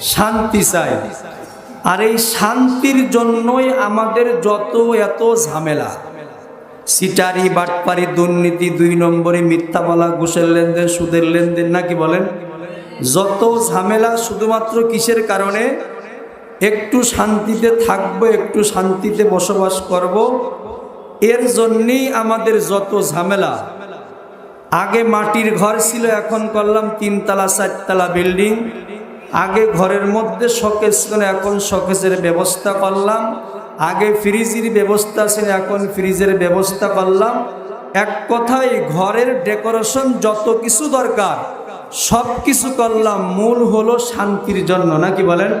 শান্তি চাই। আর এই শান্তির জন্যই আমাদের যত এত ঝামেলা। সিটারি, বাটপারি, দুর্নীতি, দুই নম্বরে মিথ্যা বলা ঘুষের লেনদেন, সুদের লেনদেন, নাকি বলেন? যত ঝামেলা শুধুমাত্র কিসের কারণে? একটু শান্তিতে থাকব, একটু শান্তিতে বসবাস করব। এর জন্যেই আমাদের যত ঝামেলা। আগে মাটির ঘর ছিল, এখন করলাম তিনতলা, চারতলা বিল্ডিং। আগে ঘরের মধ্যে শকেস ছিল এখন শকেসের ব্যবস্থা করলাম। আগে ফ্রিজের ব্যবস্থা ছিল এখন ফ্রিজের ব্যবস্থা করলাম। এক কথায় ঘরের ডেকোরেশন যত কিছু দরকার, সব কিছু করলাম। মূল হলো শান্তির জন্য নাকি বলেন?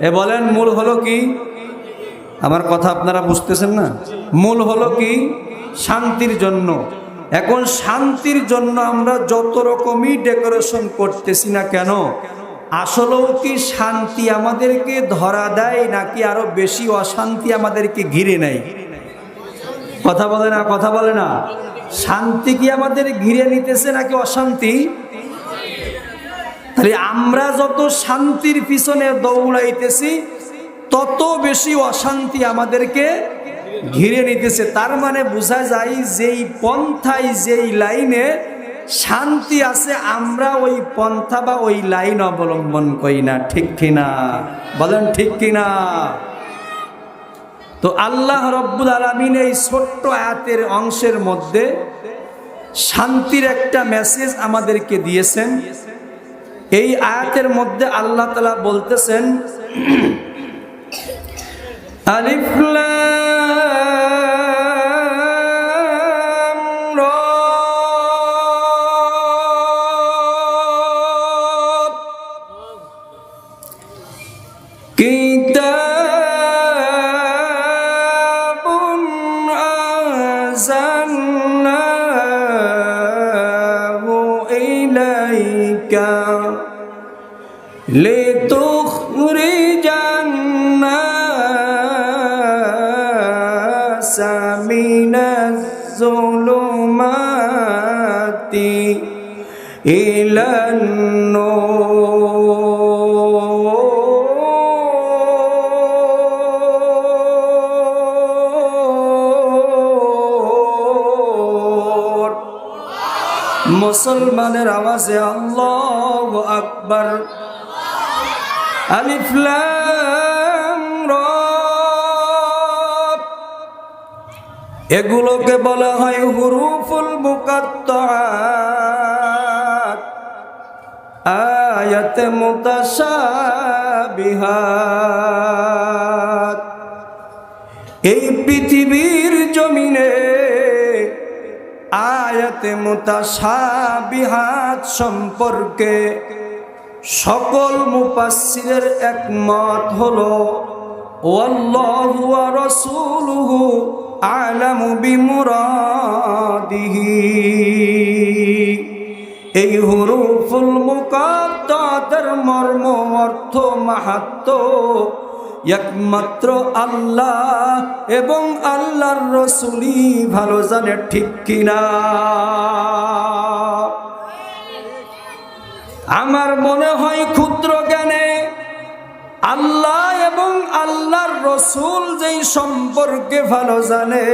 এ বলেন, মূল হলো কি? আমার কথা আপনারা বুঝতেছেন না? মূল হলো কি? শান্তির জন্য। এখন শান্তির জন্য আমরা যত রকমই ডেকোরেশন করতেছি না কেন আসলেও কি শান্তি আমাদেরকে ধরা দেয় নাকি আরও বেশি অশান্তি আমাদেরকে ঘিরে নেয়? কথা বলে না, কথা বলে না। শান্তি কি আমাদের ঘিরে নিতেছে নাকি অশান্তি? তাহলে আমরা যত শান্তির পিছনে দৌড়াইতেছি, তত বেশি অশান্তি আমাদেরকে ঘিরে নিতেছে। তার মানে বোঝা যায় যেই পন্থায়, যেই লাইনে শান্তি আছে, আমরা ওই পন্থা বা ওই লাইন অবলম্বন করি না। ঠিক কিনা? বলেন ঠিক কিনা? তো আল্লাহ রব্বুল আলমিন এই ছোট্ট আয়াতের অংশের মধ্যে শান্তির একটা মেসেজ আমাদেরকে দিয়েছেন। এই আয়াতের মধ্যে আল্লাহ তালা বলতেছেন, আলিফ لتخرج الناس من الظلمات إلى মুসলমানের আওয়াজে আল্লাহ আকবার। আলিফ এগুলোকে বলা হয় হুরুফুল মুকাত্তাআত আয়াতে মুতাশাবিহাত। এই জমিনে আয়াতে মুতাশাবিহাত সম্পর্কে সকল মুপাসসিরের একমত হল, ওয়াল্লাহু ওয়া রাসূলুহু আলামু বিমুরাদিহি। এই হুরুফুল মুকাদ্দাতের মর্ম অর্থ মাহাত্ম। একমাত্র আল্লাহ এবং আল্লাহর রসুলই ভালো জানে, ঠিক কিনা? আমার মনে হয় ক্ষুদ্র জ্ঞানে আল্লাহ এবং আল্লাহর রসুল যেই সম্পর্কে ভালো জানে,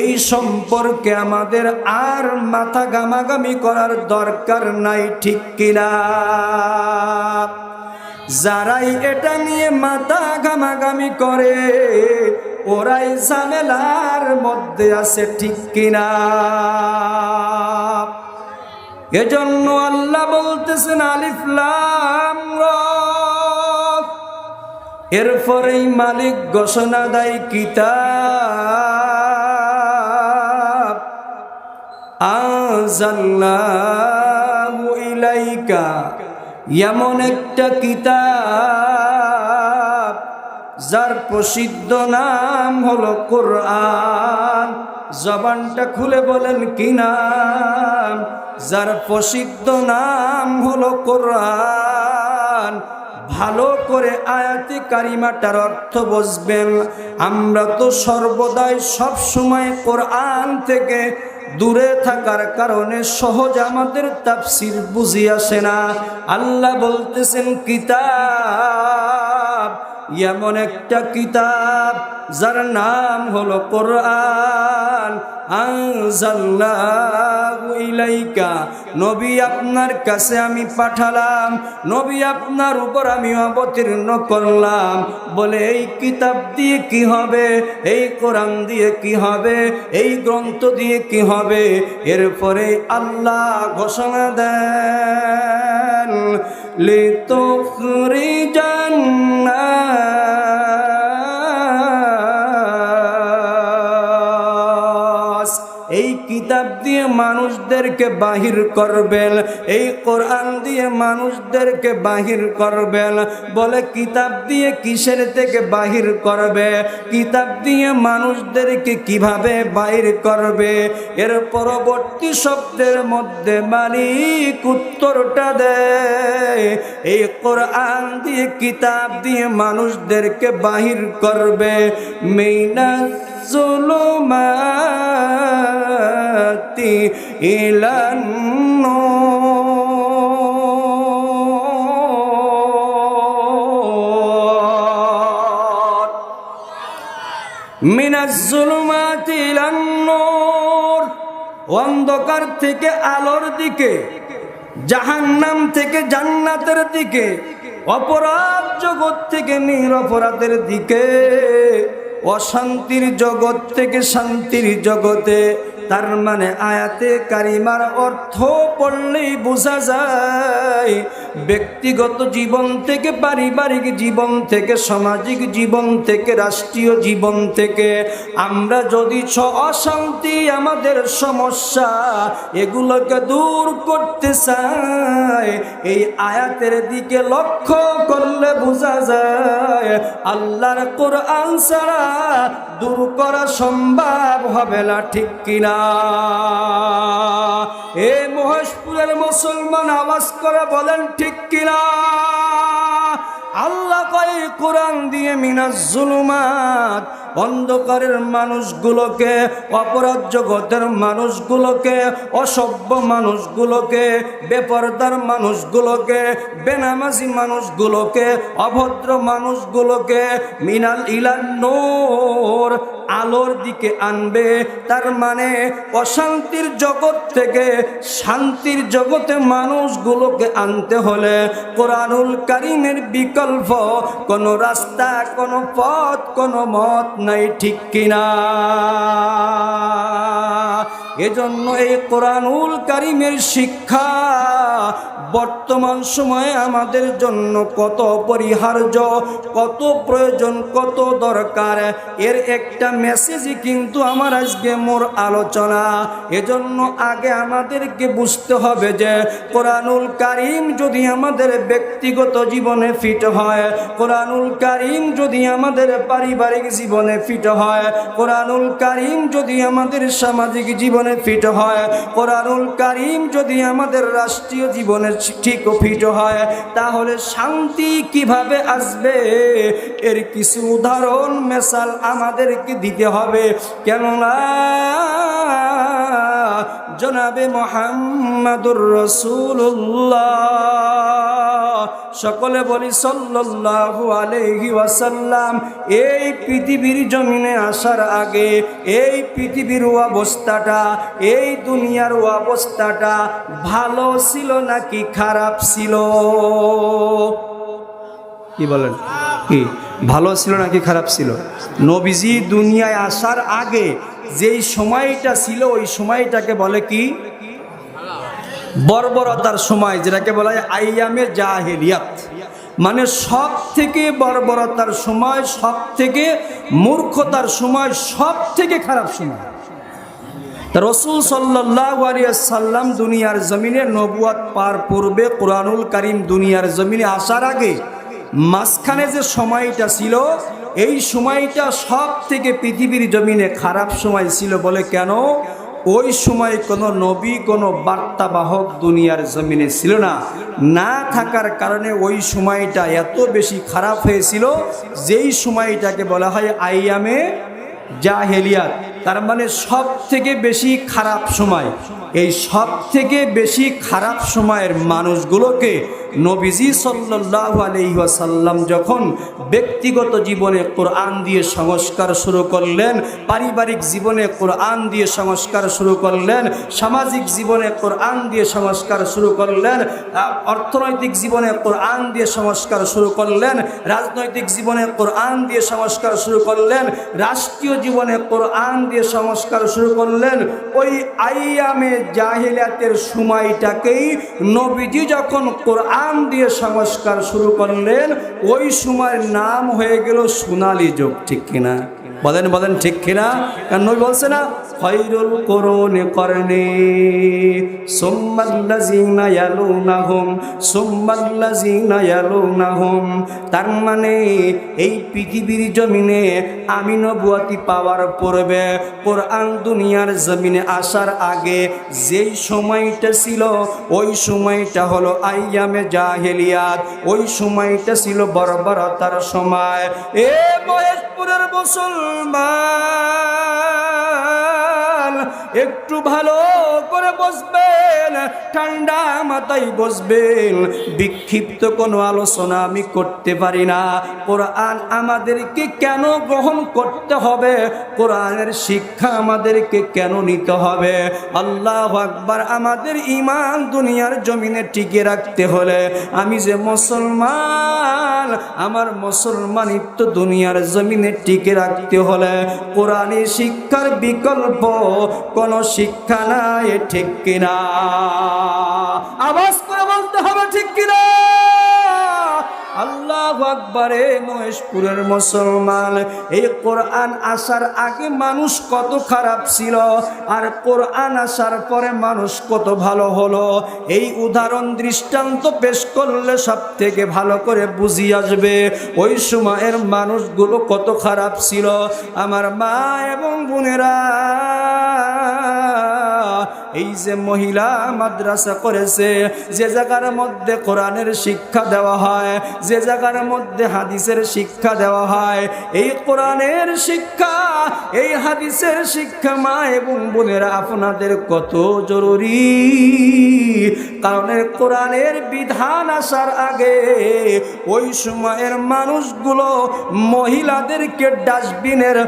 এই সম্পর্কে আমাদের আর মাথা গামাগামি করার দরকার নাই, ঠিক কিনা? যারাই এটা নিয়ে মাথা গামাগামি করে, ওরাই ঝামেলার মধ্যে আছে ঠিক কিনা? এজন্য আল্লাহ বলতেছেন আলিফলাম এরপরেই মালিক ঘোষণা দেয়, কিতাব। আজাল্লাহু ইলাইকা। এমন একটা কিতাব, যার প্রসিদ্ধ নাম হলো কোরআন। জবানটা খুলে বলেন কি নাম? যার প্রসিদ্ধ নাম হলো কোরআন। ভালো করে আয়াতি কারিমাটার অর্থ বুঝবেন। আমরা তো সর্বদাই সব সময় কোরআন থেকে দূরে থাকার কারণে সহজ আমাদের তাফসির বুঝি আসে না। আল্লাহ বলতেছেন, কিতাব, এমন একটা কিতাব যার নাম হলো কোরআন। ইলাইকা। নবী আপনার কাছে আমি পাঠালাম, নবী আপনার উপর আমি অবতীর্ণ করলাম। বলে, এই কিতাব দিয়ে কি হবে? এই কোরআন দিয়ে কি হবে? এই গ্রন্থ দিয়ে কি হবে? এরপরে আল্লাহ ঘোষণা দেন লিতুখরিজান নাস কিতাব দিয়ে মানুষদেরকে বাহির করবেন, এই কোরআন দিয়ে মানুষদেরকে বাহির করবেন। বলে কিতাব দিয়ে কিসের থেকে বাহির করবে? কিতাব দিয়ে মানুষদেরকে কীভাবে বাহির করবে? এর পরবর্তী শব্দের মধ্যে মালিক উত্তরটা দেয়, এই কোরআন দিয়ে কিতাব দিয়ে মানুষদেরকে বাহির করবে। মেইনা জুলুমা إلى النور من الظلمات إلى النور অন্ধকার থেকে আলোর দিকে জাহান্নাম থেকে জান্নাতের দিকে অপরাধ জগৎ থেকে নিরপরাধের দিকে অশান্তির জগৎ থেকে শান্তির জগতে তার মানে আয়াতে কারিমার অর্থ পড়লেই বোঝা যায়। ব্যক্তিগত জীবন থেকে, পারিবারিক জীবন থেকে, সামাজিক জীবন থেকে, রাষ্ট্রীয় জীবন থেকে আমরা যদি ছ অশান্তি, আমাদের সমস্যা এগুলোকে দূর করতে চাই, এই আয়াতের দিকে লক্ষ্য করলে বোঝা যায়, আল্লাহর কোরআন ছাড়া দূর করা সম্ভব হবে না, ঠিক কিনা? এ মহেশপুরের মুসলমান আওয়াজ করে বলেন ঠিক কিনা? আল্লাহ কোরআন দিয়ে অন্ধকারের মানুষগুলোকে, অপরাধ জগতের মানুষগুলোকে, অসভ্য মানুষগুলোকে মানুষগুলোকে, বেনামাজি মানুষগুলোকে, অভদ্র মানুষগুলোকে মিনাল ইলান্নোর আলোর দিকে আনবে। তার মানে অশান্তির জগৎ থেকে শান্তির জগতে মানুষগুলোকে আনতে হলে কোরআনুল কারিমের বিকল্প কোনো রাস্তা কোনো পথ কোনো মত নাই ঠিক কিনা। এজন্য এই কোরআনুল কারিমের শিক্ষা বর্তমান সময়ে আমাদের জন্য কত অপরিহার্য কত প্রয়োজন, কত দরকার। এর একটা মেসেজই কিন্তু আমার আজকে মোর আলোচনা। এজন্য আগে আমাদেরকে বুঝতে হবে যে কোরআনুল কারিম যদি আমাদের ব্যক্তিগত জীবনে ফিট হয়, কোরআনুল কারিম যদি আমাদের পারিবারিক জীবনে ফিট হয়, কোরআনুল কারিম যদি আমাদের সামাজিক জীবনে ফিট হয়। কোরআনুল কারিম যদি আমাদের রাষ্ট্রীয় জীবনে ঠিক ফিট হয়, তাহলে শান্তি কীভাবে আসবে? এর কিছু উদাহরণ মেশাল আমাদেরকে দিতে হবে। কেননা জনাবে মোহাম্মদুর রসুল্লাহ সকলে বলি সাল্লাল্লাহু আলাইহি ওয়াসাল্লাম, এই পৃথিবীর জমিনে আসার আগে, এই পৃথিবীর অবস্থাটা, এই দুনিয়ার অবস্থাটা ভালো ছিল নাকি খারাপ ছিল? কি বলেন? কি? ভালো ছিল নাকি খারাপ ছিল? নবীজি দুনিয়ায় আসার আগে, যেই সময়টা ছিল, ওই সময়টাকে বলে কি? বর্বরতার সময়, যেটাকে বলা হয় আইয়ামে জাহেলিয়াত। মানে সব থেকে বর্বরতার সময় সব থেকে মূর্খতার সময় সব থেকে খারাপ সময়। রসুল সাল্লাম দুনিয়ার জমিনে নবুয়াত পার পূর্বে কোরআনুল করিম দুনিয়ার জমিনে আসার আগে মাঝখানে যে সময়টা ছিল, এই সময়টা সব থেকে পৃথিবীর জমিনে খারাপ সময় ছিল বলে কেন? ওই সময় কোনো নবী, কোনো বার্তাবাহক দুনিয়ার জমিনে ছিল না। না থাকার কারণে ওই সময়টা এত বেশি খারাপ হয়েছিল, যেই সময়টাকে বলা হয় আইয়ামে জাহেলিয়াত। তার মানে সব থেকে বেশি খারাপ সময়। এই সব থেকে বেশি খারাপ সময়ের মানুষগুলোকে নবীজি সাল্লাহ আলহিহাসাল্লাম যখন ব্যক্তিগত জীবনে কোরআন দিয়ে সংস্কার শুরু করলেন, পারিবারিক জীবনে কোরআন দিয়ে সংস্কার শুরু করলেন, সামাজিক জীবনে কোরআন দিয়ে সংস্কার শুরু করলেন অর্থনৈতিক জীবনে কোরআন দিয়ে সংস্কার শুরু করলেন, রাজনৈতিক জীবনে কোরআন দিয়ে সংস্কার শুরু করলেন, রাষ্ট্রীয় জীবনে কোরআন দিয়ে সংস্কার শুরু করলেন, ওই আইয়ামে জাহিলাতের সময়টাকেই নবীজি যখন কোরআন দিয়ে সংস্কার শুরু করলেন ওই সময়ের নাম হয়ে গেল সোনালী যুগ ঠিক কিনা? বলেন বলেন, ঠিক কিনা? কারণ নবী বলছে না খৈরুল করুন করনে সোম্মাল্লাজিনা ইয়ালুনাহুম সোম্মাল্লাজিনা ইয়ালুনাহুম। তার মানে এই পৃথিবীর জমিনে আমি নবুয়াতি পাওয়ার পূর্বে কোরআন দুনিয়ার জমিনে আসার আগে যেই সময়টা ছিল, ওই সময়টা হলো আইয়ামে জাহেলিয়াত। ওই সময়টা ছিল বর্বরতার সময়। এ মহেশপুরের মুসলমান একটু ভালো করে বসবেন, ঠান্ডা মাথায় বসবেন। বিক্ষিপ্ত কোনো আলোচনা আমি করতে পারি না। কোরআন আমাদেরকে কেন গ্রহণ করতে হবে? কোরআনের শিক্ষা আমাদেরকে কেন নিতে হবে? আল্লাহ আকবার, আমাদের ইমান দুনিয়ার জমিনে টিকে রাখতে হলে আমি যে মুসলমান আমার মুসলমানিত্ব দুনিয়ার জমিনে টিকে রাখতে হলে কোরআনী শিক্ষার বিকল্প কোন শিক্ষা নাই, ঠিক কিনা? আওয়াজ করে বলতে হবে, ঠিক কিনা? আল্লাহ আকবরে মহেশপুরের মুসলমান। এই কোরআন আসার আগে মানুষ কত খারাপ ছিল, আর কোরআন আসার পরে মানুষ কত ভালো হলো। এই উদাহরণ দৃষ্টান্ত পেশ করলে সব থেকে ভালো করে বুঝি আসবে, ওই সময়ের মানুষগুলো কত খারাপ ছিল। আমার মা এবং বোনেরা এই যে মহিলা মাদ্রাসা করেছে, যে জায়গার মধ্যে কোরআনের শিক্ষা দেওয়া হয়, যে জায়গার মধ্যে হাদিসের শিক্ষা দেওয়া হয়, এই কোরআনের শিক্ষা, এই হাদিসের শিক্ষা মা এবং বোনেরা আপনাদের কত জরুরি? কারণ কোরআনের বিধান আসার আগে ওই সময়ের মানুষগুলো মহিলাদেরকে ডাস্টবিনের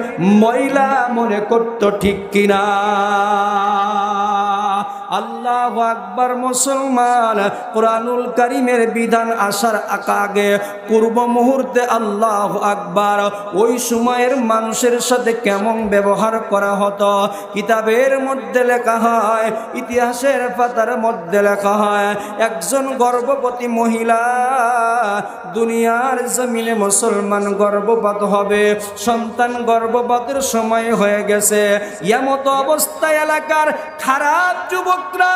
মহিলা মনে করত ঠিক কিনা? আল্লাহ আকবার মুসলমান, কোরআনুল করিমের বিধান আসার আগে পূর্ব মুহূর্তে আল্লাহ আকবার ওই সময়ের মানুষের সাথে কেমন ব্যবহার করা হতো? কিতাবের মধ্যে লেখা হয়, ইতিহাসের পাতার মধ্যে লেখা হয়, একজন গর্ভবতী মহিলা দুনিয়ার জমিনে মুসলমান গর্ভপাত হবে, সন্তান গর্ভপাতের সময় হয়ে গেছে। এমতো অবস্থা এলাকার খারাপ যুবকরা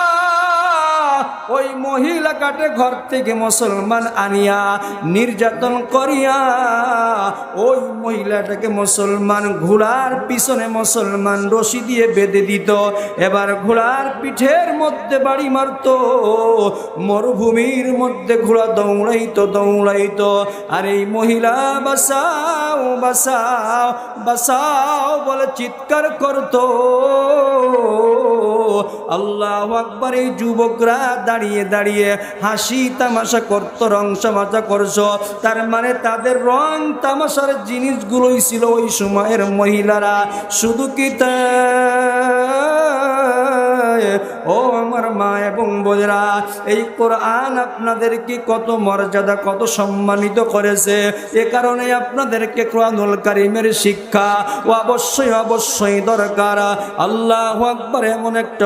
ওই মহিলা কাটে ঘর থেকে মুসলমান আনিয়া নির্যাতন করিয়া ওই মহিলাটাকে মুসলমান ঘোড়ার পিছনে মুসলমান রশি দিয়ে বেঁধে দিত। এবার ঘোড়ার পিঠের মধ্যে বাড়ি মারত, মরুভূমির মধ্যে ঘোড়া দৌড়াইত দৌড়াইত। আর এই মহিলা বাসাও বাসাও বাসাও বলে চিৎকার করতো। আল্লাহ আকবার এই যুবকরা দাঁড়িয়ে দাঁড়িয়ে হাসি তামাশা করতো, রং তামাশা করছ। তার মানে তাদের রং তামাশার জিনিসগুলোই ছিল ওই সময়ের মহিলারা। শুধু কি তাই? ও আমার মা এবং বোনেরা, এই কোরআন আপনাদেরকে কত মর্যাদা, কত সম্মানিত করেছে। এ কারণে আপনাদেরকে কোরআনুল কারিমের শিক্ষা ও অবশ্যই অবশ্যই দরকার। আল্লাহ আকবর এমন একটা